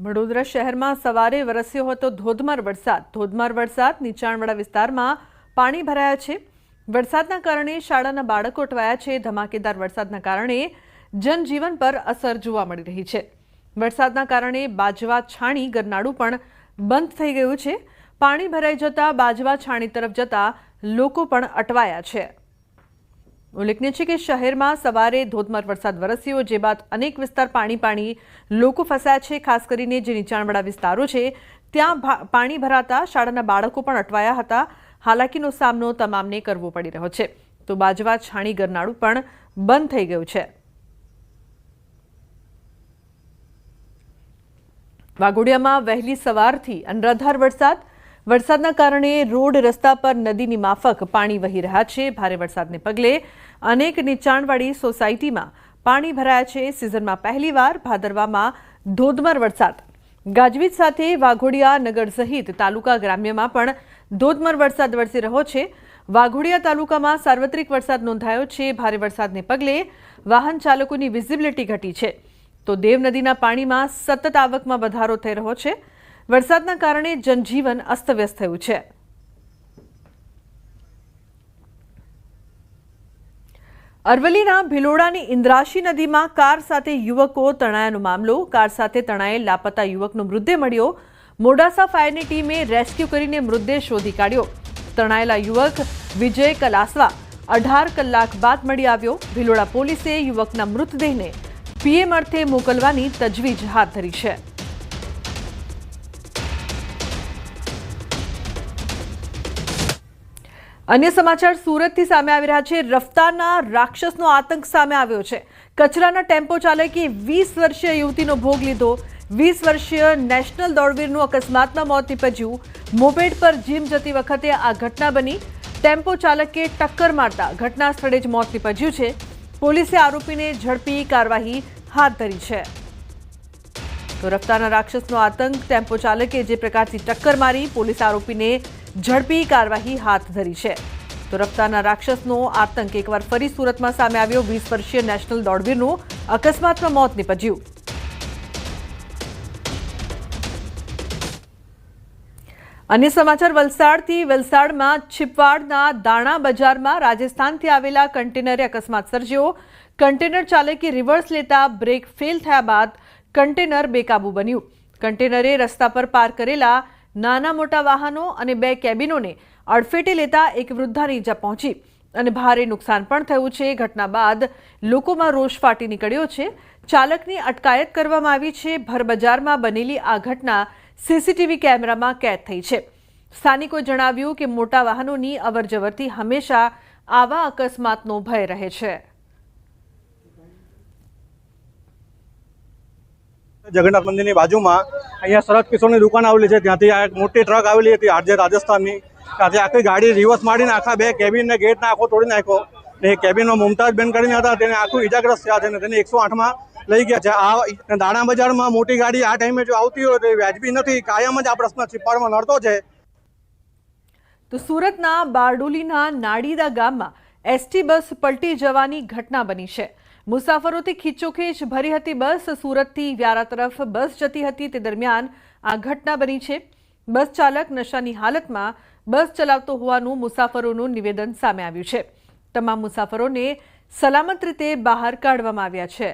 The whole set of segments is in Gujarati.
વડોદરા શહેરમાં સવારે વરસ્યો હતો ધોધમાર વરસાદ. ધોધમાર વરસાદ નીચાણવાળા વિસ્તારમાં પાણી ભરાયા છે. વરસાદના કારણે શાળાના બાળકો અટવાયા છે. ધમાકેદાર વરસાદના કારણે જનજીવન પર અસર જોવા મળી રહી છે. વરસાદના કારણે બાજવા છાણી ગરનાળું પણ બંધ થઈ ગયું છે. પાણી ભરાઈ જતા બાજવા છાણી તરફ જતા લોકો પણ અટવાયા છે. ઉલ્લેખનીય છે કે શહેરમાં સવારે ધોધમાર વરસાદ વરસ્યો, જે બાદ અનેક વિસ્તાર પાણી પાણી લોકો ફસાયા છે, ખાસ કરીને જે નીચાણવાળા વિસ્તારો છે, ત્યાં પાણી ભરાતા શાળાના બાળકો પણ અટવાયા હતા. હાલાકીનો સામનો તમામને કરવો પડી રહ્યો છે. તો બાજવા છાણી ગરનાળું પણ બંધ થઈ ગયું છે. વાઘોડિયામાં વહેલી સવારથી અનરાધાર વરસાદ વરસાદના કારણે રોડ રસ્તા પર નદીની માફક પાણી વહી રહ્યા છે. ભારે વરસાદને પગલે અનેક નીચાણવાળી સોસાયટીમાં પાણી ભરાયા છે. સિઝનમાં પહેલીવાર ભાદરવામાં ધોધમાર વરસાદ. ગાજવીજ સાથે વાઘોડિયા નગર સહિત તાલુકા ગ્રામ્યમાં પણ ધોધમાર વરસાદ વરસી રહ્યો છે. વાઘોડિયા તાલુકામાં સાર્વત્રિક વરસાદ નોંધાયો છે. ભારે વરસાદને પગલે વાહન ચાલકોની વિઝિબિલિટી ઘટી છે. તો દેવ નદીના પાણીમાં સતત આવકમાં વધારો થઈ રહ્યો છે. વરસાદના કારણે જનજીવન અસ્તવ્યસ્ત થયું છે. અરવલ્લીના ભિલોડાની ઇન્દ્રાશી નદીમાં કાર સાથે યુવકો તણાયાનો મામલો. કાર સાથે તણાયેલ લાપતા યુવકનો મૃતદેહ મળ્યો. મોડાસા ફાયરની ટીમે રેસ્ક્યુ કરીને મૃતદેહ શોધી કાઢ્યો. તણાયેલા યુવક વિજય કલાસવા અઢાર કલાક બાદ મળી આવ્યો. ભિલોડા પોલીસે યુવકના મૃતદેહને પીએમ અર્થે મોકલવાની તજવીજ હાથ ધરી છે. અન્ય સમાચાર સુરતથી સામે આવી રહ્યા છે. રફતારના રાક્ષસનો આતંક સામે આવ્યો છે. કચરાના ટેમ્પો ચાલકે વીસ વર્ષીય યુવતીનો ભોગ લીધો. વીસ વર્ષીય નેશનલ દોડવીરનું અકસ્માતમાં મોત નીપજ્યું. મોપેડ પર જીમ જતી વખતે આ ઘટના બની. ટેમ્પો ચાલકે ટક્કર મારતા ઘટના સ્થળે જ મોત નીપજ્યું છે. પોલીસે આરોપીને ઝડપી કાર્યવાહી હાથ ધરી છે. તો રફતારના રાક્ષસનો આતંક ટેમ્પો ચાલકે જે પ્રકારથી ટક્કર મારી પોલીસ આરોપીને ઝડપી કાર્યવાહી હાથ ધરી છે. તો રફતારના રાક્ષસનો આતંક એકવાર ફરી સુરતમાં સામે આવ્યો, વીસ વર્ષીય નેશનલ દોડવીરનું અકસ્માતમાં મોત નીપજ્યું. અન્ય સમાચાર, વલસાડથી વલસાડમાં છીપવાડના દાણા બજારમાં રાજસ્થાનથી આવેલા કન્ટેનરે અકસ્માત સર્જ્યો. કન્ટેનર ચાલકે રિવર્સ લેતા બ્રેક ફેલ થયા બાદ કન્ટેનર બેકાબુ બન્યું. કન્ટેનરે રસ્તા પર પાર કરેલા નાના મોટા વાહનો અને બે કેબિનોને અડફેટે લેતા એક વૃદ્ધાને ઈજા પહોંચી. અને ભારે નુકસાન પણ થયું છે. ઘટના બાદ લોકોમાં રોષ ફાટી નીકળ્યો છે. ચાલકની અટકાયત કરવામાં આવી છે. ભરબજારમાં બનેલી આ ઘટના સીસીટીવી કેમેરામાં કેદ થઈ છે. સ્થાનિકોએ જણાવ્યું કે મોટા વાહનોની અવરજવરથી હંમેશા આવા અકસ્માતનો ભય રહે છે. જગન્નાથ મંદિરની બાજુમાં અહીંયા શરદ કિશોરની દુકાન આવેલી છે. ત્યાંથી આ એક મોટી ટ્રક આવેલી હતી આરજે રાજસ્થાનની. ત્યાંથી આખી ગાડી રિવર્સ મારીને આખા બે કેબિનને ગેટને આખો તોડી નાખ્યો. ને એ કેબિનમાં મુમતાજ બેન કરીને હતા. તેને આખું ઇજાગ્રસ્ત થયા છે ને તેને એકસો આઠમાં લઈ ગયા છે. આ દાણા બજારમાં મોટી ગાડી આ ટાઈમે જો આવતી હોય તો વ્યાજબી નથી. કાયમ જ આ પ્રશ્ન છીપાડમાં નડતો છે. તો સુરતના બારડોલીના નાડીદા ગામમાં એસટી બસ પલટી જવાની ઘટના બની છે. મુસાફરોથી ખીચોખીચ ભરી હતી બસ, સુરતથી વ્યારા તરફ બસ જતી હતી. તે દરમિયાન આ ઘટના બની છે. બસ ચાલક નશાની હાલતમાં બસ ચલાવતો હોવાનું મુસાફરોનું નિવેદન સામે આવ્યું છે. તમામ મુસાફરોને સલામત રીતે બહાર કાઢવામાં આવ્યા છે.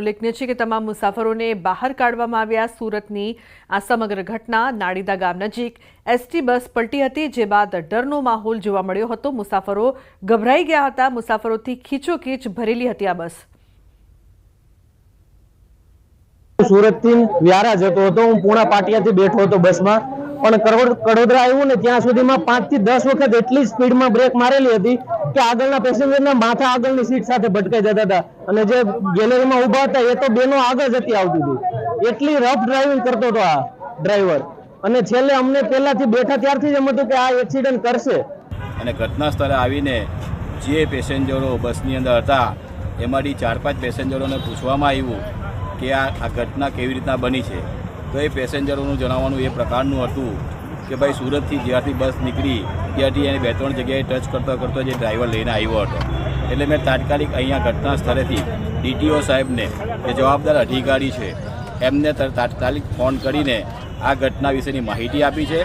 ઉલ્લેખનીય છે કે તમામ મુસાફરોને બહાર કાઢવામાં આવ્યા સુરતની આ સમગ્ર ઘટના નાડીદા ગામ નજીક એસટી બસ પલટી હતી, જે બાદ ડરનો માહોલ જોવા મળ્યો હતો. મુસાફરો ગભરાઈ ગયા હતા. મુસાફરોથી ખીચોખીચ ભરેલી હતી આ બસ. સુરતથી વ્યારા જતો હતો. હું પૂણા પાટિયાથી બેઠો હતો બસમાં, પણ કડોદરા આવ્યું ને ત્યાં સુધીમાં પાંચથી દસ વખત એટલી સ્પીડમાં બ્રેક મારેલી હતી કે આગળના પેસેન્જરના માથા આગળની સીટ સાથે ભટકાઈ જતા હતા. અને જે ગેલેરીમાં ઊભા હતા, એ તો બેનો આગળ જતી આવતી હતી. એટલી રફ ડ્રાઇવિંગ કરતો હતો આ ડ્રાઈવર અને છેલ્લે અમને પહેલાથી બેઠા ત્યારથી જ એમ હતું કે આ એક્સિડન્ટ કરશે. અને ઘટના સ્થળે આવીને જે પેસેન્જરો બસની અંદર હતા, એમાંથી ચાર પાંચ પેસેન્જરોને પૂછવામાં આવ્યું કે આ આ ઘટના કેવી રીતના બની છે. તો એ પેસેન્જરોનું જણાવવાનું એ પ્રકારનું હતું કે ભાઈ સુરતથી જ્યારથી બસ નીકળી ત્યારથી એને બે ત્રણ જગ્યાએ ટચ કરતો કરતો જે ડ્રાઈવર લઈને આવ્યો હતો. એટલે મેં તાત્કાલિક અહીંયા ઘટના સ્થળેથી ડીટીઓ સાહેબને, જે જવાબદાર અધિકારી છે, એમને તાત્કાલિક ફોન કરીને આ ઘટના વિશેની માહિતી આપી છે.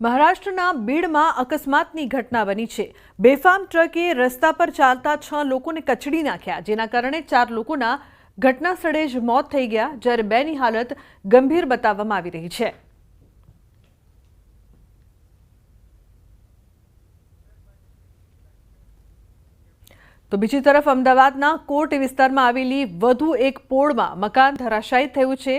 મહારાષ્ટ્રના બીડમાં અકસ્માતની ઘટના બની છે. બેફામ ટ્રકે રસ્તા પર ચાલતા છ લોકોને કચડી નાખ્યા, જેના કારણે ચાર લોકોના ઘટના સ્થળે જ મોત થઈ ગયા, જ્યારે બેની હાલત ગંભીર બતાવવામાં આવી રહી છે. તો બીજી તરફ અમદાવાદના કોટ વિસ્તારમાં આવેલી વધુ એક પોળમાં મકાન ધરાશાયી થયું છે.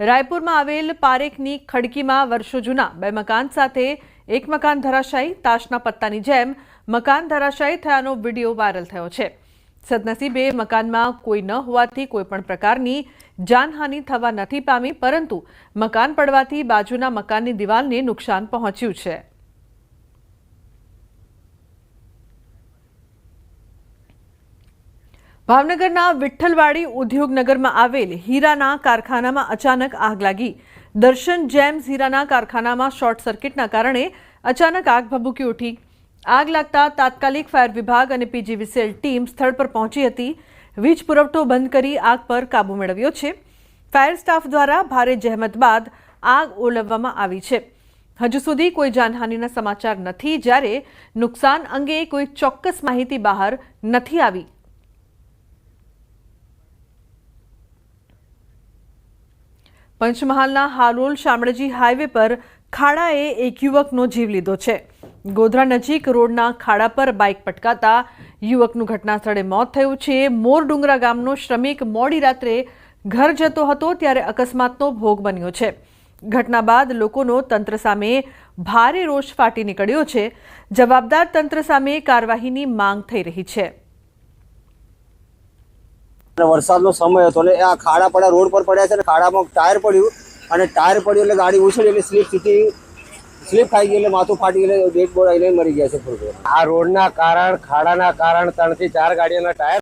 રાયપુરમાં આવેલ પારેખની ખડકીમાં વર્ષો જૂના બે મકાન સાથે એક મકાન ધરાશાયી, તાશના પત્તાની જેમ મકાન ધરાશાયી થયાનો વીડિયો વાયરલ થયો છે. સદનસીબે મકાનમાં કોઈ ન હોવાથી કોઈ પણ પ્રકારની જાનહાનિ થવા નથી પામી, પરંતુ મકાન પડવાથી બાજુના મકાનની દિવાલને નુકસાન પહોંચ્યું છે. ભાવનગરના વિઠ્ઠલવાડી ઉદ્યોગનગરમાં આવેલ હીરાના કારખાનામાં અચાનક આગ લાગી. દર્શન જેમ્સ હીરાના કારખાનામાં શોર્ટ સર્કિટના કારણે અચાનક આગ ભભૂકી ઉઠી. આગ લાગતા તાત્કાલિક ફાયર વિભાગ અને પીજીવીસીએલ ટીમ સ્થળ પર પહોંચી હતી. વીજ પુરવઠો બંધ કરી આગ પર કાબૂ મેળવ્યો છે. ફાયર સ્ટાફ દ્વારા ભારે જહેમત બાદ આગ ઓલવવામાં આવી છે. હજુ સુધી કોઈ જાનહાનિના સમાચાર નથી. જ્યારે નુકસાન અંગે કોઈ ચોક્કસ માહિતી બહાર નથી આવી. પંચમહાલના હાલોલ શામળજી હાઈવે પર ખાડાએ એક યુવકનો જીવ લીધો છે. ગોધરા નજીક રોડના ખાડા પર બાઇક પટકાતા યુવકનું ઘટના સ્થળે મોત થયું છે. મોરડુંગરા ગામનો શ્રમિક મોડી રાત્રે ઘર જતો હતો ત્યારે અકસ્માતનો ભોગ બન્યો છે. ઘટના બાદ લોકોનો તંત્ર સામે ભારે રોષ ફાટી નીકળ્યો છે. જવાબદાર તંત્ર સામે કાર્યવાહીની માંગ થઈ રહી છે. અને વરસાદનો સમય હતો ને આ ખાડા પડ્યા, રોડ પર પડ્યા છે અને ખાડામાં ટાયર પડ્યું અને ટાયર પડ્યું એટલે ગાડી ઉછળી એટલે સ્લીપ સીધી સ્લીપ ખાઈ ગઈ એટલે માથું ફાટી ગયેલું ડેડ બોર્ડ આવીને મરી ગયા છે આ રોડના કારણ, ખાડાના કારણ ત્રણથી ચાર ગાડીઓના ટાયર